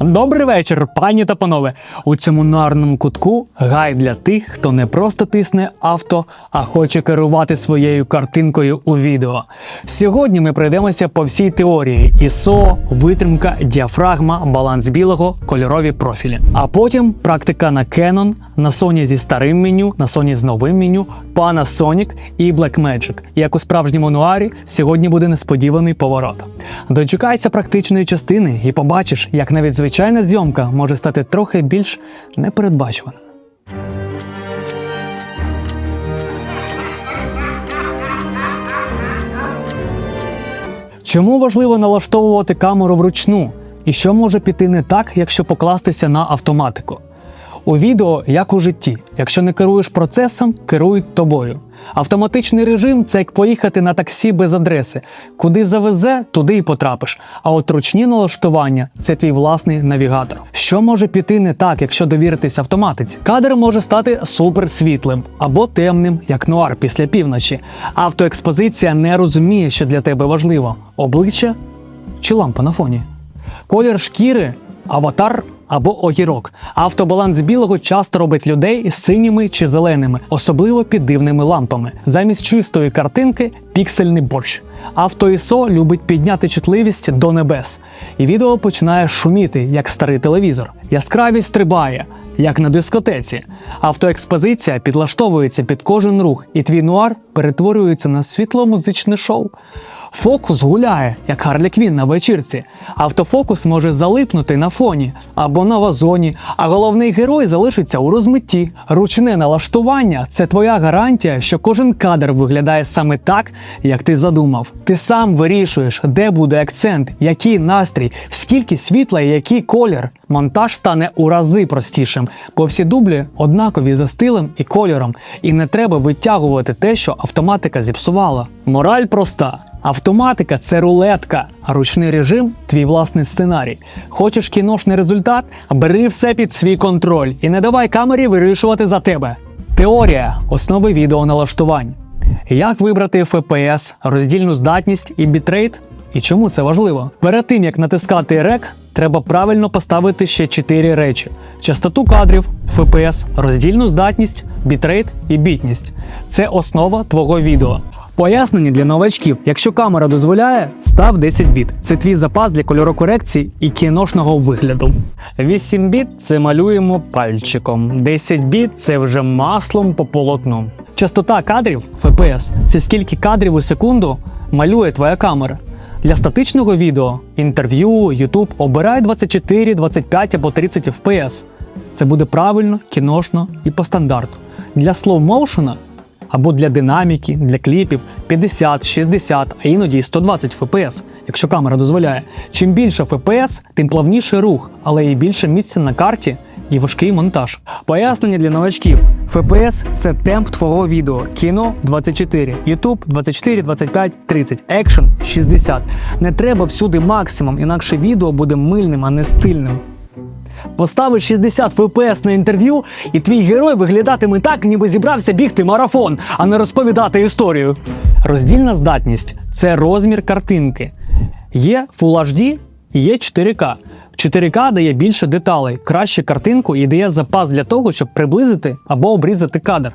Добрий вечір, пані та панове. У цьому нарному кутку гай для тих, хто не просто тисне авто, а хоче керувати своєю картинкою у відео. Сьогодні ми пройдемося по всій теорії: ISO, витримка, діафрагма, баланс білого, кольорові профілі. А потім практика на Canon, на Sony зі старим меню, на Sony з новим меню, Panasonic і Blackmagic. Як у справжньому нуарі, сьогодні буде несподіваний поворот. Дочекайся практичної частини і побачиш, як навіть звичайна зйомка може стати трохи більш непередбачуваною. Чому важливо налаштовувати камеру вручну? І що може піти не так, якщо покластися на автоматику? У відео, як у житті, якщо не керуєш процесом, керують тобою. Автоматичний режим це як поїхати на таксі без адреси. Куди завезе, туди і потрапиш. А от ручні налаштування це твій власний навігатор. Що може піти не так, якщо довіритись автоматиці? Кадр може стати суперсвітлим або темним, як нуар після півночі. Автоекспозиція не розуміє, що для тебе важливо: обличчя чи лампа на фоні. Колір шкіри, аватар або огірок. Автобаланс білого часто робить людей синіми чи зеленими, особливо під дивними лампами. Замість чистої картинки піксельний борщ. Авто-ISO любить підняти чутливість до небес, і відео починає шуміти, як старий телевізор. Яскравість стрибає, як на дискотеці. Автоекспозиція підлаштовується під кожен рух, і твій нуар перетворюється на світло-музичне шоу. Фокус гуляє, як Харлі Квін на вечірці. Автофокус може залипнути на фоні або на вазоні, а головний герой залишиться у розмитті. Ручне налаштування це твоя гарантія, що кожен кадр виглядає саме так, як ти задумав. Ти сам вирішуєш, де буде акцент, який настрій, скільки світла і який колір. Монтаж стане у рази простішим, бо всі дублі однакові за стилем і кольором, і не треба витягувати те, що автоматика зіпсувала. Мораль проста. Автоматика це рулетка, а ручний режим твій власний сценарій. Хочеш кіношний результат? Бери все під свій контроль і не давай камері вирішувати за тебе. Теорія основи відеоналаштувань. Як вибрати FPS, роздільну здатність і бітрейт? І чому це важливо? Перед тим як натискати рек, треба правильно поставити ще 4 речі: частоту кадрів, FPS, роздільну здатність, бітрейт і бітність. Це основа твого відео. Пояснення для новачків: якщо камера дозволяє, став 10 біт. Це твій запас для кольорокорекції і кіношного вигляду. 8 біт це малюємо пальчиком. 10 біт це вже маслом по полотну. Частота кадрів FPS це скільки кадрів у секунду малює твоя камера. Для статичного відео, інтерв'ю, YouTube обирай 24, 25 або 30 FPS. Це буде правильно, кіношно і по стандарту. Для слоу-моушена або для динаміки, для кліпів 50, 60, а іноді й 120 FPS, якщо камера дозволяє. Чим більше FPS, тим плавніше рух, але і більше місця на карті і важкий монтаж. Пояснення для новачків: FPS – це темп твого відео, кіно 24, YouTube 24, 25, 30, екшен 60. Не треба всюди максимум, інакше відео буде мильним, а не стильним. Поставиш 60 FPS на інтерв'ю, і твій герой виглядатиме так, ніби зібрався бігти марафон, а не розповідати історію. Роздільна здатність це розмір картинки. Є Full HD і є 4К. 4К дає більше деталей, краще картинку і дає запас для того, щоб приблизити або обрізати кадр.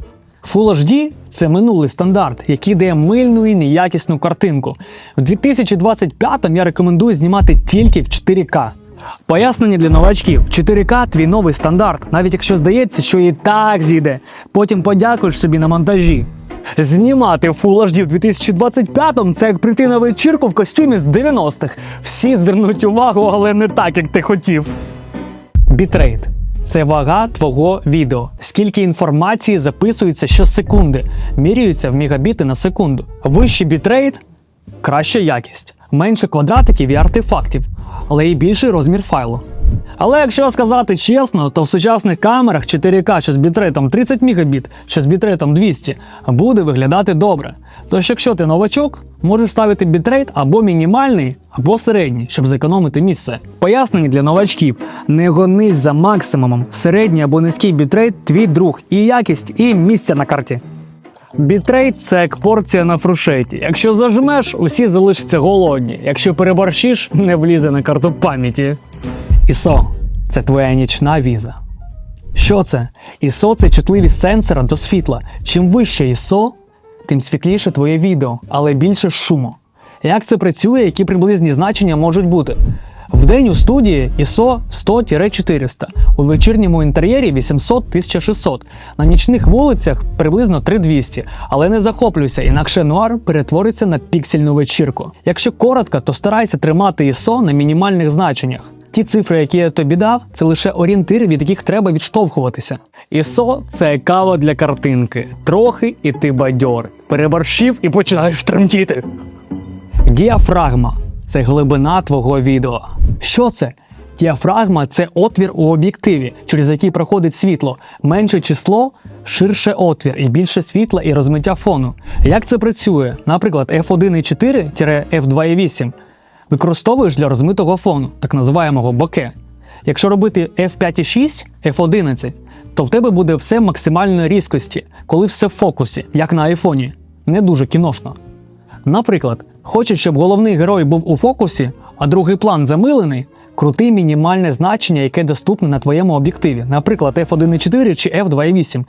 Full HD – це минулий стандарт, який дає мильну і неякісну картинку. В 2025 я рекомендую знімати тільки в 4К. Пояснення для новачків: 4К твій новий стандарт, навіть якщо здається, що і так зійде. Потім подякуєш собі на монтажі. Знімати Full HD в 2025-му – це як прийти на вечірку в костюмі з 90-х. Всі звернуть увагу, але не так, як ти хотів. Бітрейт це вага твого відео. Скільки інформації записується щосекунди, міряються в мегабіти на секунду. Вищий бітрейт краща якість, менше квадратиків і артефактів, але і більший розмір файлу. Але якщо сказати чесно, то в сучасних камерах 4К що з бітрейтом 30 Мбіт, що з бітрейтом 200 буде виглядати добре. Тож, якщо ти новачок, можеш ставити бітрейт або мінімальний, або середній, щоб зекономити місце. Пояснення для новачків: не гонись за максимумом. Середній або низький бітрейт твій друг, і якість, і місце на карті. Бітрейт це як порція на фрушеті. Якщо зажмеш, усі залишаться голодні. Якщо переборщиш, не влізе на карту пам'яті. ISO – це твоя нічна віза. Що це? ISO – це чутливість сенсора до світла. Чим вище ISO, тим світліше твоє відео, але більше шуму. Як це працює, які приблизні значення можуть бути? В день у студії ISO 100-400, у вечірньому інтер'єрі 800-1600, на нічних вулицях приблизно 3200, але не захоплюйся, інакше нуар перетвориться на піксельну вечірку. Якщо коротко, то старайся тримати ISO на мінімальних значеннях. Ті цифри, які я тобі дав, це лише орієнтири, від яких треба відштовхуватися. ISO – це кава для картинки. Трохи і ти бадьор. Переборщив і починаєш тремтіти. Діафрагма це глибина твого відео. Що це? Діафрагма це отвір у об'єктиві, через який проходить світло. Менше число, ширше отвір і більше світла і розмиття фону. Як це працює? Наприклад, f1.4-f2.8 використовуєш для розмитого фону, так називаємого боке. Якщо робити f5.6, f11, то в тебе буде все максимальної різкості, коли все в фокусі, як на айфоні. Не дуже кіношно. Наприклад, хочеш, щоб головний герой був у фокусі, а другий план замилений, крути мінімальне значення, яке доступне на твоєму об'єктиві, наприклад, f1.4 чи f2.8.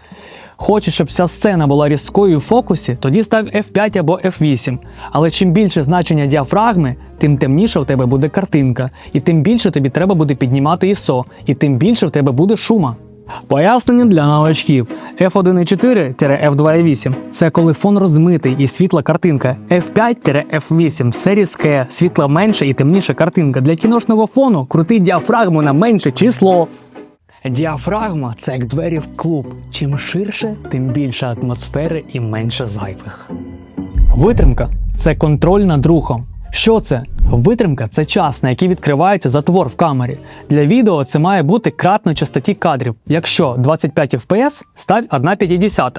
Хочеш, щоб вся сцена була різкою в фокусі, тоді став F5 або F8. Але чим більше значення діафрагми, тим темніша в тебе буде картинка, і тим більше тобі треба буде піднімати ISO, і тим більше в тебе буде шума. Пояснення для новачків: F1.4-F2.8 це коли фон розмитий і світла картинка. F5-F8 все різке, світла менше і темніша картинка. Для кіношного фону крути діафрагму на менше число. Діафрагма це як двері в клуб. Чим ширше, тим більше атмосфери і менше зайвих. Витримка це контроль над рухом. Що це? Витримка це час, на який відкривається затвор в камері. Для відео це має бути кратно частоті кадрів. Якщо 25 FPS, став 1,50.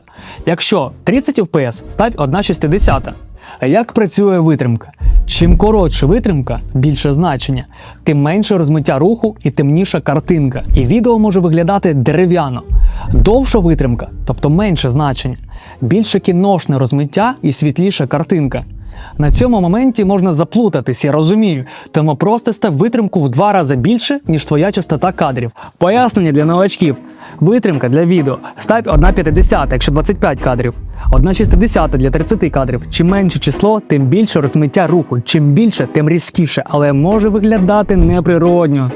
Якщо 30 FPS, став 1,60. А як працює витримка? Чим коротше витримка, більше значення, тим менше розмиття руху і темніша картинка. І відео може виглядати дерев'яно. Довша витримка, тобто менше значення, більше кіношне розмиття і світліша картинка. На цьому моменті можна заплутатись, я розумію, тому просто став витримку в два рази більше, ніж твоя частота кадрів. Пояснення для новачків. Витримка для відео. Став 1,50, якщо 25 кадрів, 1,60 для 30 кадрів. Чим менше число, тим більше розмиття руху. Чим більше, тим різкіше, але може виглядати неприродньо.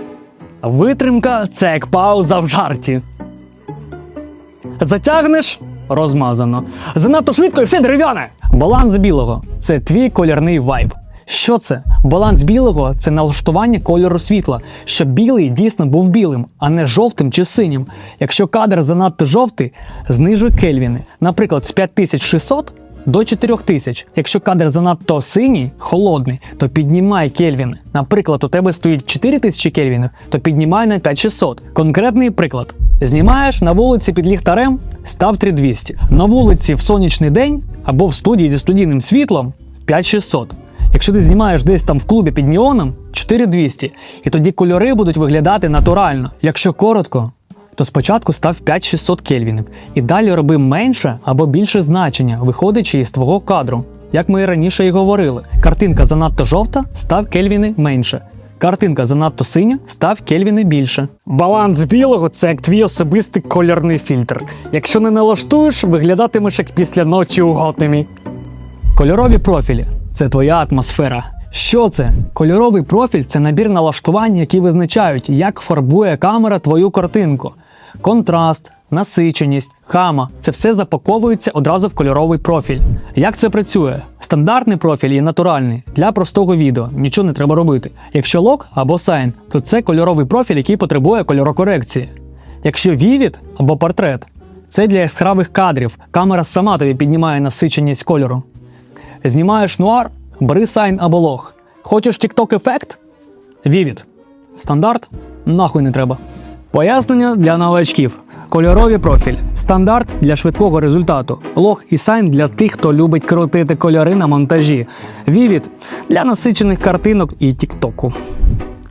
Витримка це як пауза в жарті. Затягнеш розмазано. Занадто швидко і все дерев'яне. Баланс білого це твій кольорний вайб. Що це? Баланс білого це налаштування кольору світла, щоб білий дійсно був білим, а не жовтим чи синім. Якщо кадр занадто жовтий, знижуй кельвіни. Наприклад, з 5600 до 4000. Якщо кадр занадто синій, холодний, то піднімай кельвіни. Наприклад, у тебе стоїть 4000 кельвінів, то піднімай на 5600. Конкретний приклад. Знімаєш на вулиці під ліхтарем, став 3200. На вулиці в сонячний день або в студії зі студійним світлом 5600. Якщо ти знімаєш десь там в клубі під неоном 4200. І тоді кольори будуть виглядати натурально. Якщо коротко, то спочатку став 5600 кельвінів і далі роби менше або більше значення, виходячи із твого кадру. Як ми і раніше і говорили, картинка занадто жовта, став кельвіни менше. Картинка занадто синя, став кельвіни більше. Баланс білого це як твій особистий кольорний фільтр. Якщо не налаштуєш, виглядатимеш як після ночі у Готемі. Кольорові профілі це твоя атмосфера. Що це? Кольоровий профіль це набір налаштувань, які визначають, як фарбує камера твою картинку. Контраст, насиченість, хама це все запаковується одразу в кольоровий профіль. Як це працює? Стандартний профіль і натуральний для простого відео, нічого не треба робити. Якщо лок або сайн, то це кольоровий профіль, який потребує кольорокорекції. Якщо вівід або портрет, це для яскравих кадрів. Камера сама тобі піднімає насиченість кольору. Знімаєш нуар, бери сайн або лог. Хочеш TikTok ефект? Вівід. Стандарт? Нахуй не треба. Пояснення для новачків. Кольоровий профіль. Стандарт для швидкого результату. Лог і сайн для тих, хто любить крутити кольори на монтажі. Вівід для насичених картинок і тіктоку.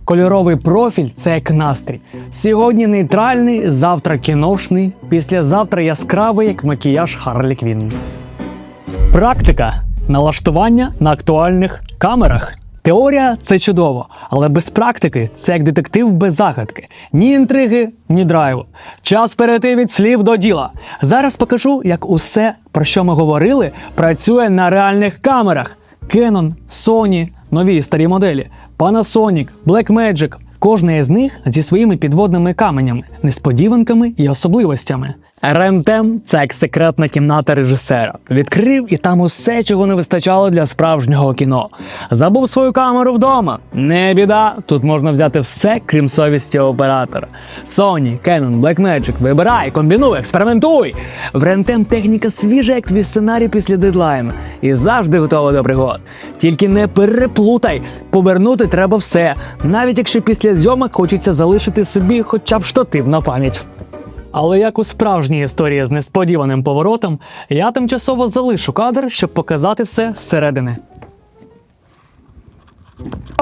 Кольоровий профіль це як настрій. Сьогодні нейтральний, завтра кіношний, післязавтра яскравий, як макіяж Харлі Квінн. Практика налаштування на актуальних камерах. Теорія це чудово, але без практики це як детектив без загадки. Ні інтриги, ні драйву. Час перейти від слів до діла. Зараз покажу, як усе, про що ми говорили, працює на реальних камерах. Canon, Sony, нові і старі моделі, Panasonic, Blackmagic. Кожна із них зі своїми підводними каменями, несподіванками і особливостями. Рентем це як секретна кімната режисера. Відкрив і там усе, чого не вистачало для справжнього кіно. Забув свою камеру вдома. Не біда, тут можна взяти все, крім совісті оператора. Sony, Canon, Blackmagic, вибирай, комбінуй, експериментуй. В Рентем техніка свіжа, як твій сценарій після дедлайну. І завжди готова до пригод. Тільки не переплутай, повернути треба все, навіть якщо після зйомок хочеться залишити собі хоча б штатив на пам'ять. Але як у справжній історії з несподіваним поворотом, я тимчасово залишу кадр, щоб показати все зсередини.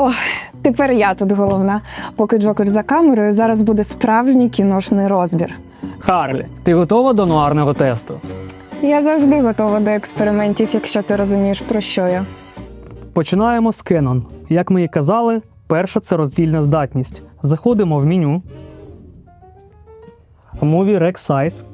О, тепер я тут головна. Поки Джокер за камерою, зараз буде справжній кіношний розбір. Харлі, ти готова до нуарного тесту? Я завжди готова до експериментів, якщо ти розумієш, про що я. Починаємо з Canon. Як ми і казали, перша це роздільна здатність. Заходимо в меню, Movie Rec Size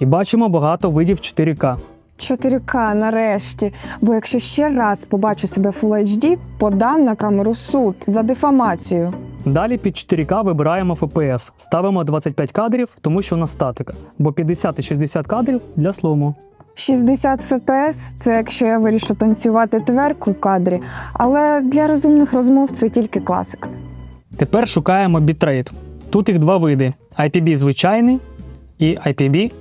і бачимо багато видів 4К. 4К нарешті. Бо якщо ще раз побачу себе Full HD, подам на камеру суд за дефамацію. Далі під 4К вибираємо FPS. Ставимо 25 кадрів, тому що у нас статика, бо 50 і 60 кадрів для слому. 60 FPS – це якщо я вирішу танцювати тверк у кадрі, але для розумних розмов це тільки класика. Тепер шукаємо бітрейт. Тут їх два види: IPB звичайний і IPB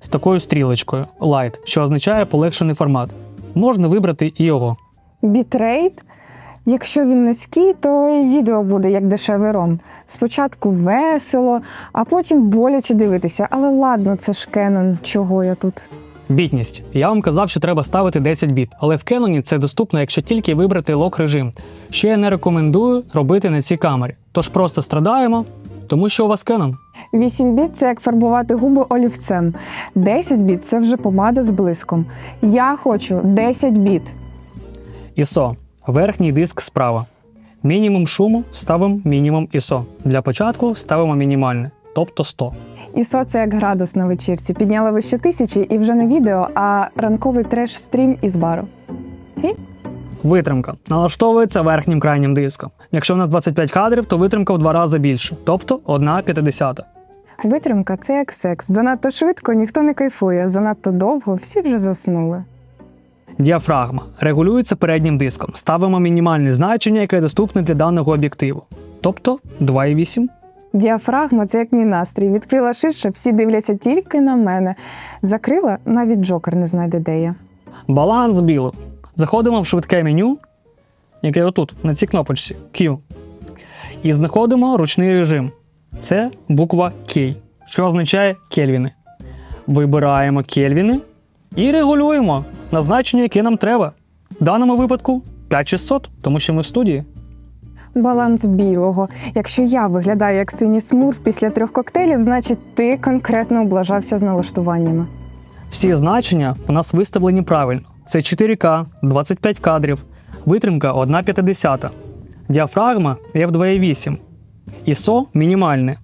з такою стрілочкою Light, що означає полегшений формат. Можна вибрати і його. Бітрейт. Якщо він низький, то і відео буде як дешевий ром. Спочатку весело, а потім боляче дивитися. Але ладно, це ж Canon, чого я тут. Бітність. Я вам казав, що треба ставити 10 біт, але в Canon це доступно, якщо тільки вибрати лок режим, що я не рекомендую робити на цій камері. Тож просто страдаємо, тому що у вас Canon. 8 біт це як фарбувати губи олівцем. 10 біт це вже помада з блиском. Я хочу 10 біт. ISO. Верхній диск справа. Мінімум шуму ставимо мінімум ISO. Для початку ставимо мінімальне, тобто 100. ISO – це як градус на вечірці. Підняла вище тисячі і вже не відео, а ранковий треш-стрім із бару. І Витримка налаштовується верхнім крайнім диском. Якщо в нас 25 кадрів, то витримка в два рази більше, тобто 1,50. витримка це як секс. Занадто швидко ніхто не кайфує, занадто довго всі вже заснули. Діафрагма регулюється переднім диском. Ставимо мінімальне значення, яке доступне для даного об'єктиву, тобто 2,8. Діафрагма це як мій настрій. Відкрила ширше, всі дивляться тільки на мене. Закрила, навіть Джокер не знайде де я. Баланс білу. Заходимо в швидке меню, яке отут, на цій кнопочці Q. І знаходимо ручний режим. Це буква K, що означає кельвіни. Вибираємо кельвіни і регулюємо на значення, яке нам треба. В даному випадку 5600, тому що ми в студії. Баланс білого. Якщо я виглядаю як синій смурф після трьох коктейлів, значить ти конкретно облажався з налаштуваннями. Всі значення у нас виставлені правильно. Це 4К, 25 кадрів, витримка 1,50, діафрагма F2.8, ISO мінімальне.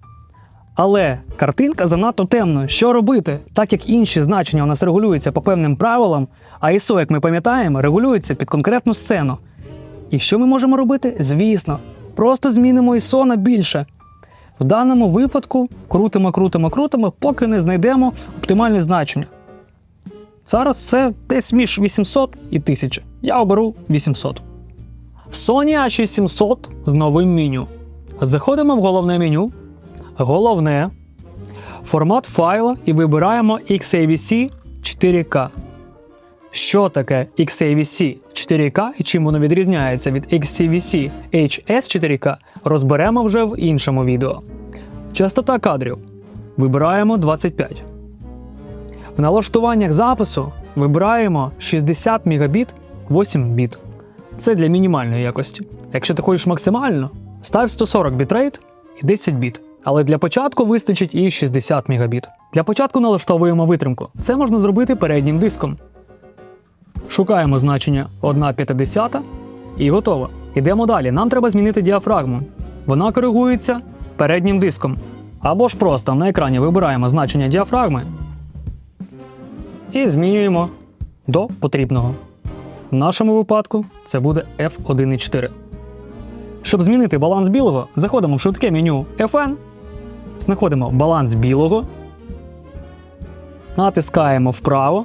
Але картинка занадто темна. Що робити? Так як інші значення у нас регулюються по певним правилам, а ISO, як ми пам'ятаємо, регулюється під конкретну сцену. І що ми можемо робити? Звісно, просто змінимо ISO на більше. В даному випадку крутимо, крутимо, крутимо, поки не знайдемо оптимальне значення. Зараз це десь між 800 і 1000. Я оберу 800. Sony A6700 з новим меню. Заходимо в головне меню. Головне. Формат файла і вибираємо XAVC 4K. Що таке XAVC 4K і чим воно відрізняється від XCVC HS 4K, розберемо вже в іншому відео. Частота кадрів. Вибираємо 25. В налаштуваннях запису вибираємо 60 Мбіт 8 біт. Це для мінімальної якості. Якщо ти хочеш максимально, став 140 бітрейт і 10 біт. Але для початку вистачить і 60 Мбіт. Для початку налаштовуємо витримку. Це можна зробити переднім диском. Шукаємо значення 1,50 І готово. Йдемо далі. Нам треба змінити діафрагму. Вона коригується переднім диском. Або ж просто на екрані вибираємо значення діафрагми і змінюємо до потрібного. В нашому випадку це буде F1.4. Щоб змінити баланс білого, заходимо в швидке меню FN, знаходимо баланс білого, натискаємо вправо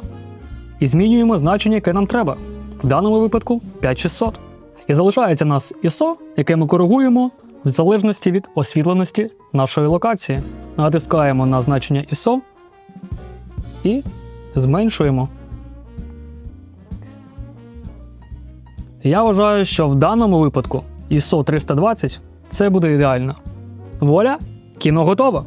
і змінюємо значення, яке нам треба. В даному випадку 5600. І залишається нас ISO, яке ми коригуємо в залежності від освітленості нашої локації. Натискаємо на значення ISO і зменшуємо. Я вважаю, що в даному випадку ISO 320 це буде ідеально. Воля, кіно готово.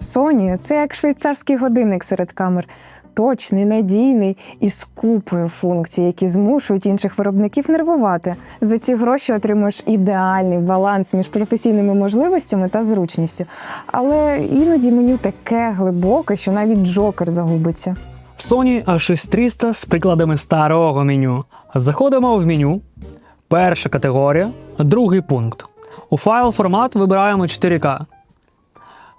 Sony – це як швейцарський годинник серед камер. Точний, надійний і з купою функцій, які змушують інших виробників нервувати. За ці гроші отримуєш ідеальний баланс між професійними можливостями та зручністю. Але іноді меню таке глибоке, що навіть Джокер загубиться. Sony A6300 з прикладами старого меню. Заходимо в меню. Перша категорія, другий пункт. У файл формат вибираємо 4К.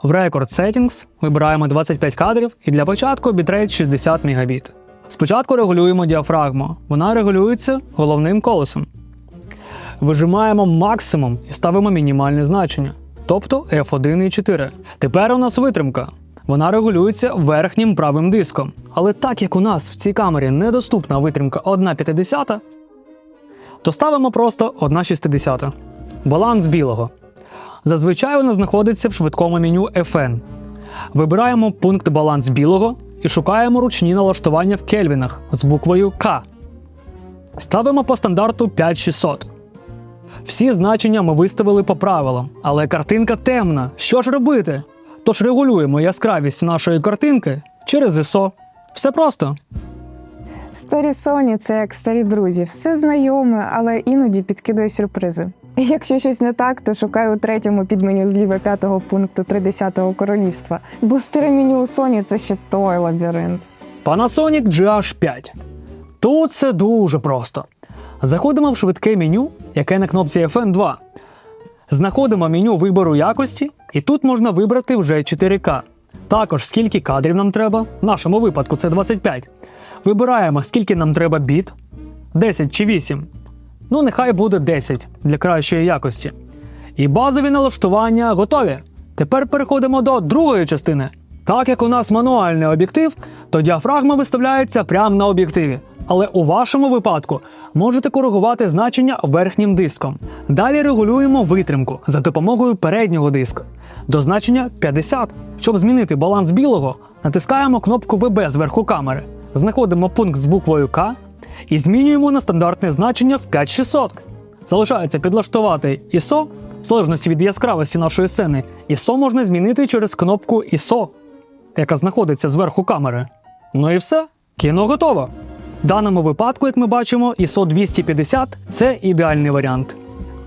В Record Settings вибираємо 25 кадрів і для початку бітрейт 60 Мбіт. Спочатку регулюємо діафрагму. Вона регулюється головним колесом. Вижимаємо максимум і ставимо мінімальне значення, тобто F1.4. Тепер у нас витримка. Вона регулюється верхнім правим диском. Але так як у нас в цій камері недоступна витримка 1,50, то ставимо просто 1,60. Баланс білого. Зазвичай вона знаходиться в швидкому меню FN. Вибираємо пункт баланс білого і шукаємо ручні налаштування в кельвінах з буквою К. Ставимо по стандарту 5600. Всі значення ми виставили по правилам, але картинка темна. Що ж робити? Тож регулюємо яскравість нашої картинки через ISO. Все просто. Старі Sony – це як старі друзі, все знайоме, але іноді підкидує сюрпризи. Якщо щось не так, то шукаю у третьому підменю зліва п'ятого пункту 30-го королівства. Бо старе меню у Sony – це ще той лабіринт. Panasonic GH5. Тут це дуже просто. Заходимо в швидке меню, яке на кнопці FN2. Знаходимо меню вибору якості, і тут можна вибрати вже 4К. Також скільки кадрів нам треба, в нашому випадку це 25. Вибираємо, скільки нам треба біт, 10 чи 8. Ну, нехай буде 10 для кращої якості. І базові налаштування готові. Тепер переходимо до другої частини. Так як у нас мануальний об'єктив, то діафрагма виставляється прямо на об'єктиві. Але у вашому випадку можете коригувати значення верхнім диском. Далі регулюємо витримку за допомогою переднього диска до значення 50. Щоб змінити баланс білого, натискаємо кнопку ВБ зверху камери, знаходимо пункт з буквою К і змінюємо на стандартне значення в 5600. Залишається підлаштувати ISO, в залежності від яскравості нашої сцени. ISO можна змінити через кнопку ISO, яка знаходиться зверху камери. Ну і все, кіно готово. В даному випадку, як ми бачимо, ISO 250 це ідеальний варіант.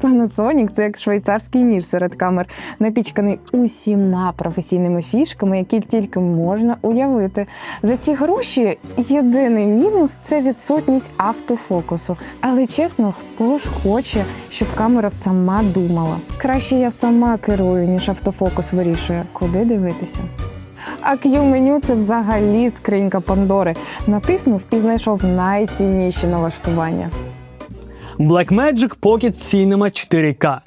Panasonic – це як швейцарський ніж серед камер, напічканий усіма професійними фішками, які тільки можна уявити. За ці гроші єдиний мінус це відсутність автофокусу. Але чесно, хто ж хоче, щоб камера сама думала? Краще я сама керую, ніж автофокус вирішує, куди дивитися. А Q-меню – це взагалі скринька Пандори. Натиснув і знайшов найцінніші налаштування. Blackmagic Pocket Cinema 4K.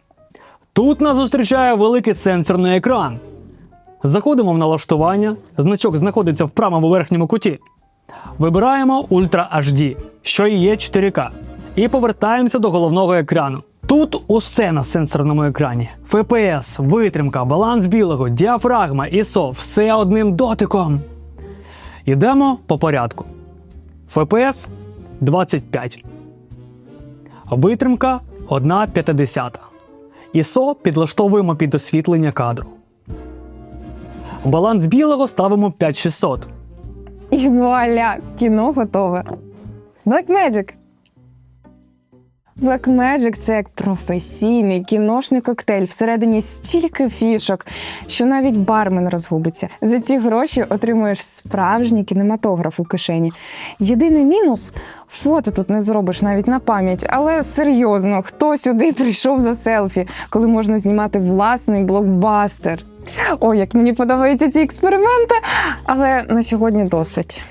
Тут нас зустрічає великий сенсорний екран. Заходимо в налаштування, значок знаходиться в правому верхньому куті. Вибираємо Ultra HD, що і є 4К, і повертаємося до головного екрану. Тут усе на сенсорному екрані: FPS, витримка, баланс білого, діафрагма, ISO – все одним дотиком. Йдемо по порядку. FPS 25. Витримка 1,50. ISO підлаштовуємо під освітлення кадру. Баланс білого ставимо 5600. І вуаля, кіно готове. Blackmagic. Blackmagic – це як професійний кіношний коктейль. Всередині стільки фішок, що навіть бармен розгубиться. За ці гроші отримуєш справжній кінематограф у кишені. Єдиний мінус фото тут не зробиш навіть на пам'ять. Але серйозно, хто сюди прийшов за селфі, коли можна знімати власний блокбастер? Ой, як мені подобаються ці експерименти, але на сьогодні досить.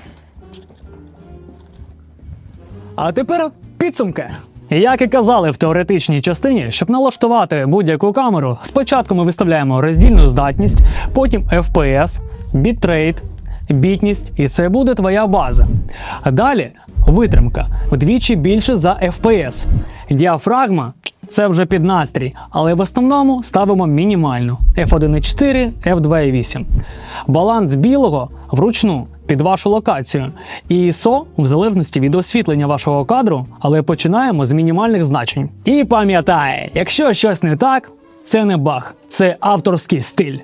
А тепер підсумки. Як і казали в теоретичній частині, щоб налаштувати будь-яку камеру, спочатку ми виставляємо роздільну здатність, потім FPS, бітрейт, бітність, і це буде твоя база. Далі витримка вдвічі більше за FPS. Діафрагма це вже під настрій, але в основному ставимо мінімальну F1.4, F2.8. Баланс білого вручну під вашу локацію. І ISO в залежності від освітлення вашого кадру, але починаємо з мінімальних значень. І пам'ятає, якщо щось не так, це не баг, це авторський стиль.